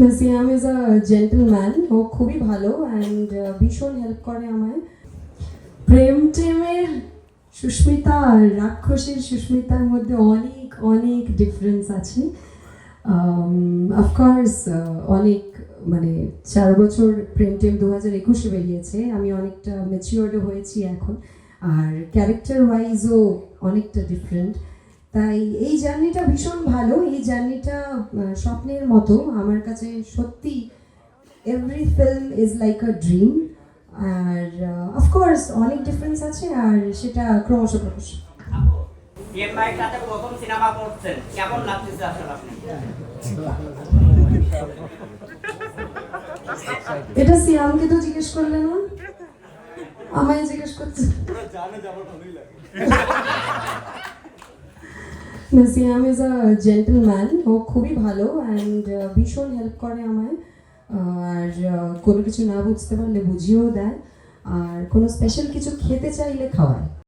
না সিয়াম is a gentleman ও খুবই ভালো অ্যান্ড ভীষণ হেল্প করে আমায়। প্রেম টেমের সুস্মিতা আর রাক্ষসের সুস্মিতার মধ্যে অনেক অনেক ডিফারেন্স আছে। অফকোর্স অনেক মানে চার বছর প্রেম টেম দু হাজার একুশে বেরিয়েছে। আমি অনেকটা ম্যাচিওর্ডও হয়েছি এখন। আর ক্যারেক্টার ওয়াইজও অনেকটা ডিফারেন্ট তাই এই জার্নিটা ভীষণ ভালো। এই জার্নিটা স্বপ্নের মতো। আমার কাছে সত্যি every film is like a dream R of course অনেক ডিফারেন্স আছে আর সেটা ক্রমশ করছেন কেমন এটা সিয়ামকে তো জিজ্ঞেস করলে না? আমায় জিজ্ঞেস করছে। না সিয়াম ইজ আ জেন্টলম্যান ও খুবই ভালো অ্যান্ড ভীষণ হেল্প করে আমায়। আর কোনো কিছু না বুঝতে পারলে বুঝিয়েও দেয়। আর কোনো স্পেশাল কিছু খেতে চাইলে খাওয়ায়।